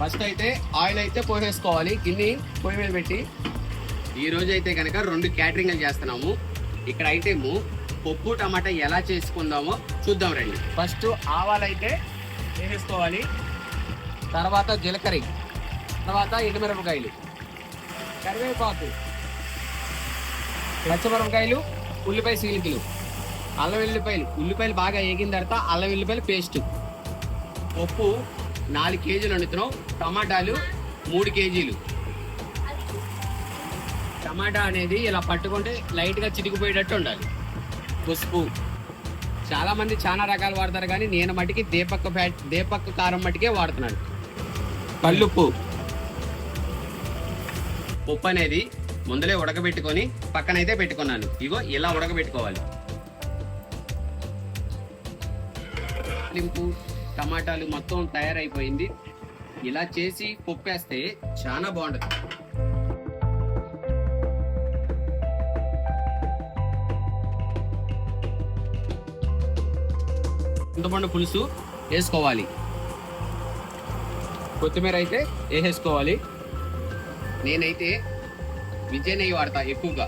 First అయితే oil అయితే పోసేసుకోవాలి. గిన్నె పొయ్యి మీద పెట్టి. ఈ రోజు అయితే కనుక రెండు క్యాటరింగ్లు చేస్తున్నాము. ఇక్కడ ఐటెము పప్పు టమాటా ఎలా చేసుకుందామో చూద్దాం రండి. ఫస్ట్ ఆవాలు అయితే వేసేసుకోవాలి. తర్వాత జీలకర్ర తర్వాత ఎండుమిరపకాయలు కరివేపాకు పచ్చిమిరపకాయలు ఉల్లిపాయ సీలికలు అల్లం వెల్లిపాయలు ఉల్లిపాయలు బాగా ఏగిన తర్వాత అల్లం వెల్లిపాయలు పేస్ట్. పప్పు నాలుగు కేజీలు వండుతున్నాం. టమాటాలు మూడు కేజీలు. టమాటా అనేది ఇలా పట్టుకుంటే లైట్గా చిరిగిపోయేటట్టు ఉండాలి. పసుపు. చాలామంది చాలా రకాలు వాడతారు కానీ నేను మటుకి దీపక్ ఫ్యాట్ దీపక్ కారం మటుకే వాడుతున్నాను. కల్లుప్పు ఉప్పు అనేది ముందలే ఉడకబెట్టుకొని పక్కనైతే పెట్టుకున్నాను. ఇగో ఇలా ఉడకబెట్టుకోవాలి. లింపు టమాటాలు మొత్తం తయారైపోయింది. ఇలా చేసి పొప్పేస్తే చాలా బాగుంటుంది. చింతపండు పులుసు వేసుకోవాలి. కొత్తిమీర అయితే వేసేసుకోవాలి. నేనైతే విజయ నెయ్యి వాడతా ఎక్కువగా.